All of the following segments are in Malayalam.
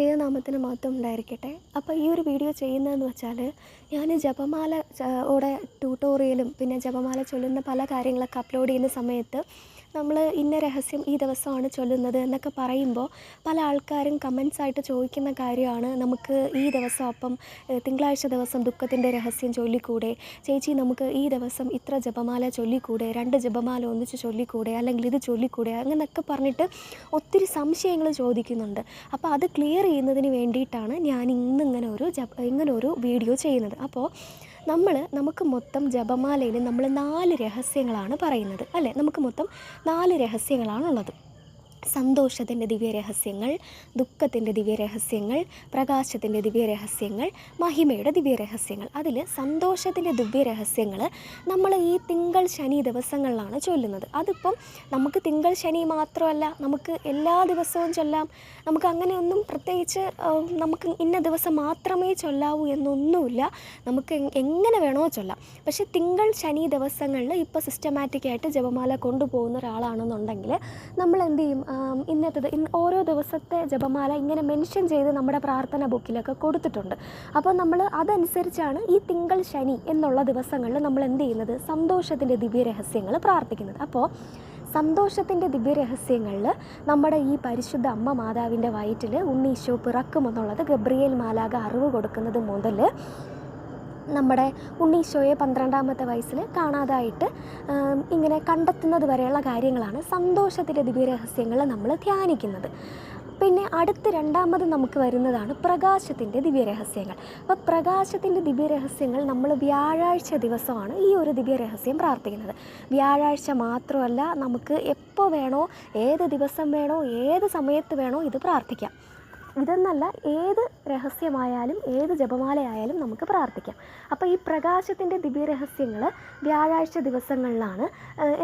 ദൈവനാമത്തിന് മഹത്വം ഉണ്ടായിരിക്കട്ടെ. അപ്പോൾ ഈ ഒരു വീഡിയോ ചെയ്യുന്നതെന്ന് വെച്ചാൽ ഞാൻ ജപമാല ഓടെ ട്യൂട്ടോറിയലും പിന്നെ ജപമാല ചൊല്ലുന്ന പല കാര്യങ്ങളൊക്കെ അപ്ലോഡ് ചെയ്യുന്ന സമയത്ത് നമ്മൾ ഇന്ന രഹസ്യം ഈ ദിവസമാണ് ചൊല്ലുന്നത് എന്നൊക്കെ പറയുമ്പോൾ പല ആൾക്കാരും കമൻസ് ആയിട്ട് ചോദിക്കുന്ന കാര്യമാണ്. നമുക്ക് ഈ ദിവസം അപ്പം തിങ്കളാഴ്ച ദിവസം ദുഃഖത്തിന്റെ രഹസ്യം ചൊല്ലിക്കൂടെ? ചേച്ചി നമുക്ക് ഈ ദിവസം ഇത്ര ജപമാല ചൊല്ലിക്കൂടെ? രണ്ട് ജപമാല ഒന്നിച്ച് ചൊല്ലിക്കൂടെ? അല്ലെങ്കിൽ ഇത് ചൊല്ലിക്കൂടെ? അങ്ങനെയൊക്കെ പറഞ്ഞിട്ട് ഒത്തിരി സംശയങ്ങൾ ചോദിക്കുന്നുണ്ട്. അപ്പോൾ അത് ക്ലിയർ ചെയ്യുന്നതിന് വേണ്ടിയിട്ടാണ് ഞാൻ ഇന്നിങ്ങനെ ഒരു ജപ ഇങ്ങനെ ഒരു വീഡിയോ ചെയ്യുന്നത്. അപ്പോൾ നമ്മൾ നമുക്ക് മൊത്തം ജപമാലയിൽ നമ്മൾ നാല് രഹസ്യങ്ങളാണ് പറയുന്നത് അല്ലേ? നമുക്ക് മൊത്തം നാല് രഹസ്യങ്ങളാണുള്ളത്. സന്തോഷത്തിന്റെ ദിവ്യരഹസ്യങ്ങൾ ദുഃഖത്തിന്റെ ദിവ്യരഹസ്യങ്ങൾ പ്രകാശത്തിന്റെ ദിവ്യരഹസ്യങ്ങൾ മഹിമയുടെ ദിവ്യരഹസ്യങ്ങൾ. അതിൽ സന്തോഷത്തിന്റെ ദിവ്യരഹസ്യങ്ങൾ നമ്മൾ ഈ തിങ്കൾ ശനി ദിവസങ്ങളിലാണ് ചൊല്ലുന്നത്. അതിപ്പം നമുക്ക് തിങ്കൾ ശനി മാത്രമല്ല നമുക്ക് എല്ലാ ദിവസവും ചൊല്ലാം. നമുക്ക് അങ്ങനെയൊന്നും പ്രത്യേകിച്ച് നമുക്ക് ഇന്ന ദിവസം മാത്രമേ ചൊല്ലാവൂ എന്നൊന്നുമില്ല. നമുക്ക് എങ്ങനെ വേണോ ചൊല്ലാം. പക്ഷേ തിങ്കൾ ശനി ദിവസങ്ങളിൽ ഇപ്പോൾ സിസ്റ്റമാറ്റിക്കായിട്ട് ജപമാല കൊണ്ടുപോകുന്ന ഒരാളാണെന്നുണ്ടെങ്കിൽ നമ്മൾ എന്ത് ചെയ്യും? ഇന്നത്തെ ഇന്ന് ഓരോ ദിവസത്തെ ജപമാല ഇങ്ങനെ മെൻഷൻ ചെയ്ത് നമ്മുടെ പ്രാർത്ഥന ബുക്കിലൊക്കെ കൊടുത്തിട്ടുണ്ട്. അപ്പോൾ നമ്മൾ അതനുസരിച്ചാണ് ഈ തിങ്കൾ ശനി എന്നുള്ള ദിവസങ്ങളിൽ നമ്മൾ എന്ത് ചെയ്യുന്നത്? സന്തോഷത്തിന്റെ ദിവ്യരഹസ്യങ്ങൾ പ്രാർത്ഥിക്കുന്നത്. അപ്പോൾ സന്തോഷത്തിന്റെ ദിവ്യരഹസ്യങ്ങളിൽ നമ്മുടെ ഈ പരിശുദ്ധ അമ്മ മാതാവിന്റെ വയറ്റിൽ ഉണ്ണീശോ പിറക്കുമെന്നുള്ളത് ഗബ്രിയേൽ മാലാക അറിവ് കൊടുക്കുന്നത് മുതൽ നമ്മുടെ ഉണ്ണീശോയെ പന്ത്രണ്ടാമത്തെ വയസ്സിൽ കാണാതായിട്ട് ഇങ്ങനെ കണ്ടെത്തുന്നത് വരെയുള്ള കാര്യങ്ങളാണ് സന്തോഷത്തിന്റെ ദിവ്യരഹസ്യങ്ങൾ നമ്മൾ ധ്യാനിക്കുന്നത്. പിന്നെ അടുത്ത് രണ്ടാമത് നമുക്ക് വരുന്നതാണ് പ്രകാശത്തിന്റെ ദിവ്യരഹസ്യങ്ങൾ. അപ്പോൾ പ്രകാശത്തിന്റെ ദിവ്യരഹസ്യങ്ങൾ നമ്മൾ വ്യാഴാഴ്ച ദിവസമാണ് ഈ ഒരു ദിവ്യരഹസ്യം പ്രാർത്ഥിക്കുന്നത്. വ്യാഴാഴ്ച മാത്രമല്ല നമുക്ക് എപ്പോൾ വേണോ ഏത് ദിവസം വേണോ ഏത് സമയത്ത് വേണോ ഇത് പ്രാർത്ഥിക്കാം. ഇതെന്നല്ല ഏത് രഹസ്യമായാലും ഏത് ജപമാലയായാലും നമുക്ക് പ്രാർത്ഥിക്കാം. അപ്പോൾ ഈ പ്രകാശത്തിന്റെ ദിവ്യരഹസ്യങ്ങൾ വ്യാഴാഴ്ച ദിവസങ്ങളിലാണ്.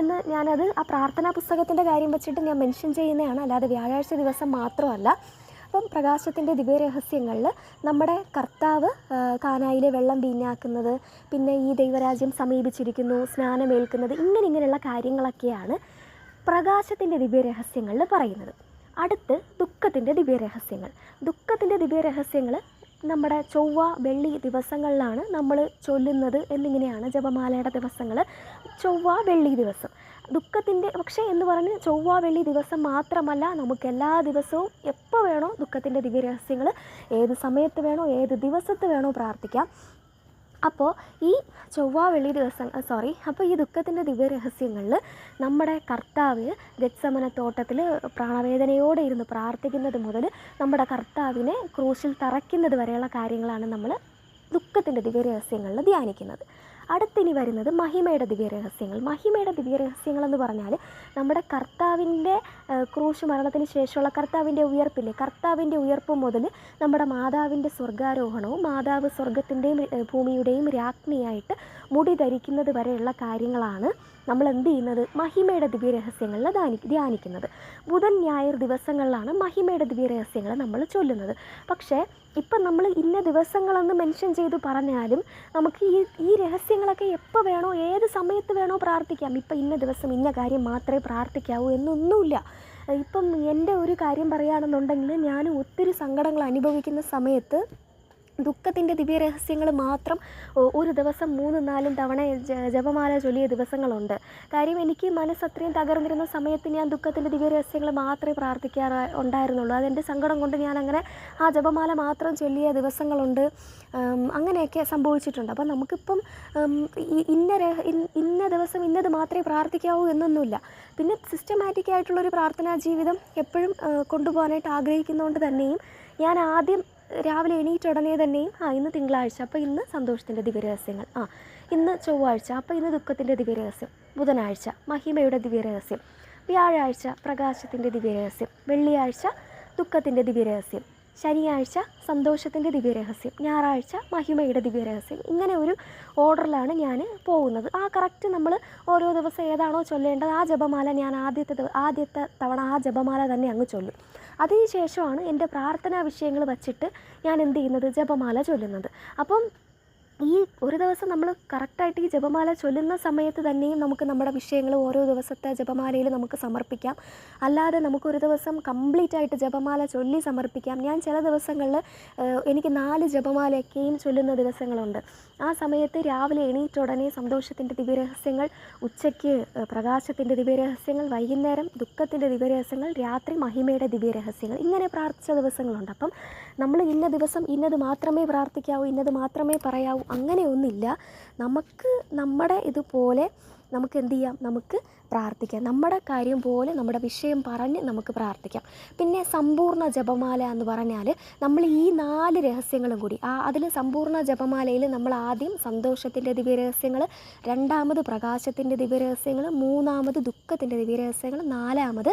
എന്ന് ഞാനത് ആ പ്രാർത്ഥനാ പുസ്തകത്തിന്റെ കാര്യം വെച്ചിട്ട് ഞാൻ മെൻഷൻ ചെയ്യുന്നതാണ്. അല്ലാതെ വ്യാഴാഴ്ച ദിവസം മാത്രമല്ല. അപ്പം പ്രകാശത്തിന്റെ ദിവ്യരഹസ്യങ്ങളിൽ നമ്മുടെ കർത്താവ് കാനായിലെ വെള്ളം വീഞ്ഞാക്കുന്നത് പിന്നെ ഈ ദൈവരാജ്യം സമീപിച്ചിരിക്കുന്നു സ്നാനമേൽക്കുന്നത് ഇങ്ങനെ ഇങ്ങനെയുള്ള കാര്യങ്ങളൊക്കെയാണ് പ്രകാശത്തിന്റെ ദിവ്യരഹസ്യങ്ങളിൽ പറയുന്നത്. അടുത്ത് ദുഃഖത്തിന്റെ ദിവ്യരഹസ്യങ്ങൾ. ദുഃഖത്തിന്റെ ദിവ്യരഹസ്യങ്ങൾ നമ്മുടെ ചൊവ്വ വെള്ളി ദിവസങ്ങളിലാണ് നമ്മൾ ചൊല്ലുന്നത് എന്നിങ്ങനെയാണ് ജപമാലയുടെ ദിവസങ്ങൾ. ചൊവ്വ വെള്ളി ദിവസം. ദുഃഖത്തിന്റെ പക്ഷേ എന്ന് പറഞ്ഞ് ചൊവ്വ വെള്ളി ദിവസം മാത്രമല്ല നമുക്ക് എല്ലാ ദിവസവും എപ്പോൾ വേണോ ദുഃഖത്തിന്റെ ദിവ്യരഹസ്യങ്ങൾ ഏത് സമയത്ത് വേണോ ഏത് ദിവസത്ത് വേണോ പ്രാർത്ഥിക്കാം. അപ്പോൾ ഈ ചൊവ്വ വെള്ളി ദിവസം സോറി അപ്പോൾ ഈ ദുഃഖത്തിന്റെ ദിവ്യരഹസ്യങ്ങളിൽ നമ്മുടെ കർത്താവ് ഗത്സമന തോട്ടത്തിൽ പ്രാണവേദനയോടെ ഇരുന്ന് പ്രാർത്ഥിക്കുന്നത് മുതൽ നമ്മുടെ കർത്താവിനെ ക്രൂശിൽ തറയ്ക്കുന്നത് വരെയുള്ള കാര്യങ്ങളാണ് നമ്മൾ ദുഃഖത്തിന്റെ ദിവ്യരഹസ്യങ്ങളിൽ ധ്യാനിക്കുന്നത്. അടുത്തിനി വരുന്നത് മഹിമയുടെ ദിവ്യരഹസ്യങ്ങൾ. മഹിമയുടെ ദിവ്യരഹസ്യങ്ങൾ എന്ന് പറഞ്ഞാൽ നമ്മുടെ കർത്താവിന്റെ ക്രൂശ് മരണത്തിന് ശേഷമുള്ള കർത്താവിന്റെ ഉയർപ്പില്ലേ? കർത്താവിന്റെ ഉയർപ്പ് മുതൽ നമ്മുടെ മാതാവിന്റെ സ്വർഗാരോഹണവും മാതാവ് സ്വർഗത്തിന്റെയും ഭൂമിയുടെയും രാജ്ഞിയായിട്ട് മുടി ധരിക്കുന്നത് വരെയുള്ള കാര്യങ്ങളാണ് നമ്മൾ എന്ത് ചെയ്യുന്നത് മഹിമയുടെ ദിവ്യരഹസ്യങ്ങളിൽ ധാനി ധ്യാനിക്കുന്നത്. ബുധൻ ഞായർ ദിവസങ്ങളിലാണ് മഹിമയുടെ ദിവ്യരഹസ്യങ്ങൾ നമ്മൾ ചൊല്ലുന്നത്. പക്ഷേ ഇപ്പം നമ്മൾ ഇന്ന ദിവസങ്ങളെന്ന് മെൻഷൻ ചെയ്ത് പറഞ്ഞാലും നമുക്ക് ഈ ഈ രഹസ്യങ്ങളൊക്കെ എപ്പോൾ വേണോ ഏത് സമയത്ത് വേണോ പ്രാർത്ഥിക്കാം. ഇപ്പം ഇന്ന ദിവസം ഇന്ന കാര്യം മാത്രമേ പ്രാർത്ഥിക്കാവൂ എന്നൊന്നുമില്ല. ഇപ്പം എന്റെ ഒരു കാര്യം പറയുകയാണെന്നുണ്ടെങ്കിൽ ഞാൻ ഒത്തിരി സങ്കടങ്ങൾ അനുഭവിക്കുന്ന സമയത്ത് ദുഃഖത്തിന്റെ ദിവ്യരഹസ്യങ്ങൾ മാത്രം ഒരു ദിവസം മൂന്നും നാലും തവണ ജപമാല ചൊല്ലിയ ദിവസങ്ങളുണ്ട്. കാര്യം എനിക്ക് മനസ്സ് അത്രയും തകർന്നിരുന്ന സമയത്ത് ഞാൻ ദുഃഖത്തിന്റെ ദിവ്യരഹസ്യങ്ങൾ മാത്രമേ പ്രാർത്ഥിക്കാറ് ഉണ്ടായിരുന്നുള്ളൂ. അതെന്റെ സങ്കടം കൊണ്ട് ഞാൻ അങ്ങനെ ആ ജപമാല മാത്രം ചൊല്ലിയ ദിവസങ്ങളുണ്ട്. അങ്ങനെയൊക്കെ സംഭവിച്ചിട്ടുണ്ട്. അപ്പോൾ നമുക്കിപ്പം ഇന്ന ഇന്ന ദിവസം ഇന്നത് മാത്രമേ പ്രാർത്ഥിക്കാവൂ എന്നൊന്നുമില്ല. പിന്നെ സിസ്റ്റമാറ്റിക് ആയിട്ടുള്ളൊരു പ്രാർത്ഥനാ ജീവിതം എപ്പോഴും കൊണ്ടുപോകാനായിട്ട് ആഗ്രഹിക്കുന്നതുകൊണ്ട് തന്നെയും ഞാൻ ആദ്യം രാവിലെ എണീറ്റ ഉടനെ തന്നെയും ആ ഇന്ന് തിങ്കളാഴ്ച അപ്പോൾ ഇന്ന് സന്തോഷത്തിന്റെ ദിവ്യരഹസ്യങ്ങൾ. ആ ഇന്ന് ചൊവ്വാഴ്ച അപ്പോൾ ഇന്ന് ദുഃഖത്തിന്റെ ദിവ്യരഹസ്യം. ബുധനാഴ്ച മഹിമയുടെ ദിവ്യരഹസ്യം. വ്യാഴാഴ്ച പ്രകാശത്തിന്റെ ദിവ്യരഹസ്യം. വെള്ളിയാഴ്ച ദുഃഖത്തിന്റെ ദിവ്യരഹസ്യം. ശനിയാഴ്ച സന്തോഷത്തിന്റെ ദിവ്യരഹസ്യം ഞായറാഴ്ച മഹിമയുടെ ദിവ്യരഹസ്യം. ഇങ്ങനെ ഒരു ഓർഡറിലാണ് ഞാൻ പോകുന്നത്. ആ കറക്റ്റ് നമ്മൾ ഓരോ ദിവസം ഏതാണോ ചൊല്ലേണ്ടത് ആ ജപമാല ഞാൻ ആദ്യത്തെ ആദ്യത്തെ തവണ ആ ജപമാല തന്നെ അങ്ങ് ചൊല്ലും. അതിനുശേഷമാണ് എന്റെ പ്രാർത്ഥനാ വിഷയങ്ങൾ വച്ചിട്ട് ഞാൻ എന്ത് ചെയ്യുന്നത്? ജപമാല ചൊല്ലുന്നത്. അപ്പം ഈ ഒരു ദിവസം നമ്മൾ കറക്റ്റായിട്ട് ഈ ജപമാല ചൊല്ലുന്ന സമയത്ത് തന്നെയും നമുക്ക് നമ്മുടെ വിഷയങ്ങൾ ഓരോ ദിവസത്തെ ജപമാലയിൽ നമുക്ക് സമർപ്പിക്കാം. അല്ലാതെ നമുക്കൊരു ദിവസം കംപ്ലീറ്റ് ആയിട്ട് ജപമാല ചൊല്ലി സമർപ്പിക്കാം. ഞാൻ ചില ദിവസങ്ങളിൽ എനിക്ക് നാല് ജപമാലയൊക്കെയും ചൊല്ലുന്ന ദിവസങ്ങളുണ്ട്. ആ സമയത്ത് രാവിലെ എണീറ്റ ഉടനെ സന്തോഷത്തിന്റെ ദിവ്യരഹസ്യങ്ങൾ ഉച്ചയ്ക്ക് പ്രകാശത്തിന്റെ ദിവ്യരഹസ്യങ്ങൾ വൈകുന്നേരം ദുഃഖത്തിന്റെ ദിവ്യരഹസ്യങ്ങൾ രാത്രി മഹിമയുടെ ദിവ്യരഹസ്യങ്ങൾ ഇങ്ങനെ പ്രാർത്ഥിച്ച ദിവസങ്ങളുണ്ട്. അപ്പം നമ്മൾ ഇന്ന ദിവസം ഇന്നത് മാത്രമേ പ്രാർത്ഥിക്കാവൂ ഇന്നത് മാത്രമേ പറയാവൂ. അങ്ങനെയൊന്നുമില്ല. നമുക്ക് നമ്മുടെ ഇതുപോലെ നമുക്ക് എന്ത് ചെയ്യാം? നമുക്ക് പ്രാർത്ഥിക്കാം. നമ്മുടെ കാര്യം പോലെ നമ്മുടെ വിഷയം പറഞ്ഞ് നമുക്ക് പ്രാർത്ഥിക്കാം. പിന്നെ സമ്പൂർണ ജപമാല എന്ന് പറഞ്ഞാൽ നമ്മൾ ഈ നാല് രഹസ്യങ്ങളും കൂടി ആ അതിൽ സമ്പൂർണ ജപമാലയിൽ നമ്മൾ ആദ്യം സന്തോഷത്തിന്റെ ദിവ്യരഹസ്യങ്ങൾ രണ്ടാമത് പ്രകാശത്തിന്റെ ദിവ്യരഹസ്യങ്ങൾ മൂന്നാമത് ദുഃഖത്തിന്റെ ദിവ്യരഹസ്യങ്ങൾ നാലാമത്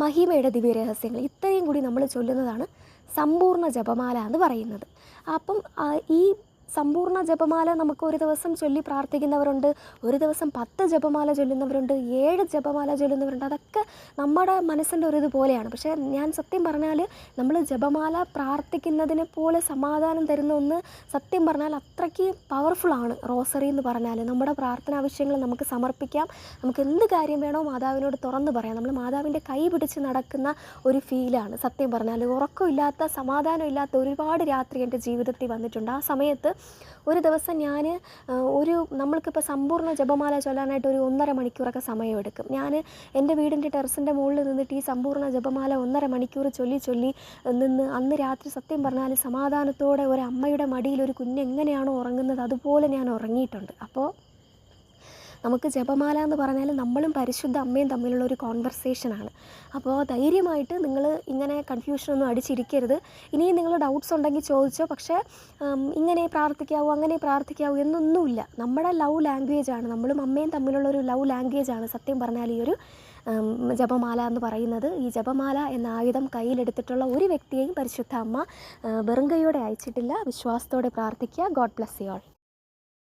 മഹിമയുടെ ദിവ്യരഹസ്യങ്ങൾ. ഇത്രയും കൂടി നമ്മൾ ചൊല്ലുന്നതാണ് സമ്പൂർണ ജപമാല എന്ന് പറയുന്നത്. അപ്പം ഈ സമ്പൂർണ ജപമാല നമുക്ക് ഒരു ദിവസം ചൊല്ലി പ്രാർത്ഥിക്കുന്നവരുണ്ട് ഒരു ദിവസം പത്ത് ജപമാല ചൊല്ലുന്നവരുണ്ട് ഏഴ് ജപമാല ചൊല്ലുന്നവരുണ്ട്. അതൊക്കെ നമ്മുടെ മനസ്സിന്റെ ഒരു ഇതുപോലെയാണ്. പക്ഷേ ഞാൻ സത്യം പറഞ്ഞാൽ നമ്മൾ ജപമാല പ്രാർത്ഥിക്കുന്നതിനെ പോലെ സമാധാനം തരുന്ന ഒന്ന് സത്യം പറഞ്ഞാൽ അത്രയ്ക്ക് പവർഫുള്ളാണ് റോസറി എന്ന് പറഞ്ഞാൽ നമ്മുടെ പ്രാർത്ഥന ആവശ്യങ്ങൾ നമുക്ക് സമർപ്പിക്കാം. നമുക്ക് എന്ത് കാര്യം വേണോ മാതാവിനോട് തുറന്ന് പറയാം. നമ്മൾ മാതാവിന്റെ കൈ പിടിച്ച് നടക്കുന്ന ഒരു ഫീലാണ് സത്യം പറഞ്ഞാൽ ഉറക്കമില്ലാത്ത സമാധാനമില്ലാത്ത ഒരുപാട് രാത്രി എന്റെ ജീവിതത്തിൽ വന്നിട്ടുണ്ട്. ആ സമയത്ത് ഒരു ദിവസം ഞാൻ ഒരു നമ്മൾക്കിപ്പോൾ സമ്പൂർണ ജപമാല ചൊല്ലാനായിട്ട് ഒരു ഒന്നര മണിക്കൂറൊക്കെ സമയമെടുക്കും. ഞാൻ എന്റെ വീടിന്റെ ടെറസിന്റെ മുകളിൽ നിന്നിട്ട് ഈ സമ്പൂർണ ജപമാല ഒന്നര മണിക്കൂർ ചൊല്ലി ചൊല്ലി നിന്ന് അന്ന് രാത്രി സത്യം പറഞ്ഞാൽ സമാധാനത്തോടെ ഒരു അമ്മയുടെ മടിയിൽ ഒരു കുഞ്ഞെങ്ങനെയാണോ ഉറങ്ങുന്നത് അതുപോലെ ഞാൻ ഉറങ്ങിയിട്ടുണ്ട്. അപ്പോൾ നമുക്ക് ജപമാല എന്ന് പറഞ്ഞാൽ നമ്മളും പരിശുദ്ധ അമ്മയും തമ്മിലുള്ള ഒരു കോൺവെർസേഷനാണ് അപ്പോൾ ധൈര്യമായിട്ട് നിങ്ങൾ ഇങ്ങനെ കൺഫ്യൂഷനൊന്നും അടിച്ചിരിക്കരുത്. ഇനിയും നിങ്ങൾ ഡൗട്ട്സ് ഉണ്ടെങ്കിൽ ചോദിച്ചോ പക്ഷേ ഇങ്ങനെ പ്രാർത്ഥിക്കാവൂ അങ്ങനെ പ്രാർത്ഥിക്കാവൂ എന്നൊന്നുമില്ല. നമ്മുടെ ലവ് ലാംഗ്വേജ് ആണ്. നമ്മളും അമ്മയും തമ്മിലുള്ള ഒരു ലവ് ലാംഗ്വേജ് ആണ് സത്യം പറഞ്ഞാൽ ഈ ഒരു ജപമാല എന്ന് പറയുന്നത്. ഈ ജപമാല എന്ന ആയുധം കയ്യിലെടുത്തിട്ടുള്ള ഒരു വ്യക്തിയെയും പരിശുദ്ധ അമ്മ വെറുങ്കയോടെ വെറും അയച്ചിട്ടില്ല. വിശ്വാസത്തോടെ പ്രാർത്ഥിക്കുക. God bless you all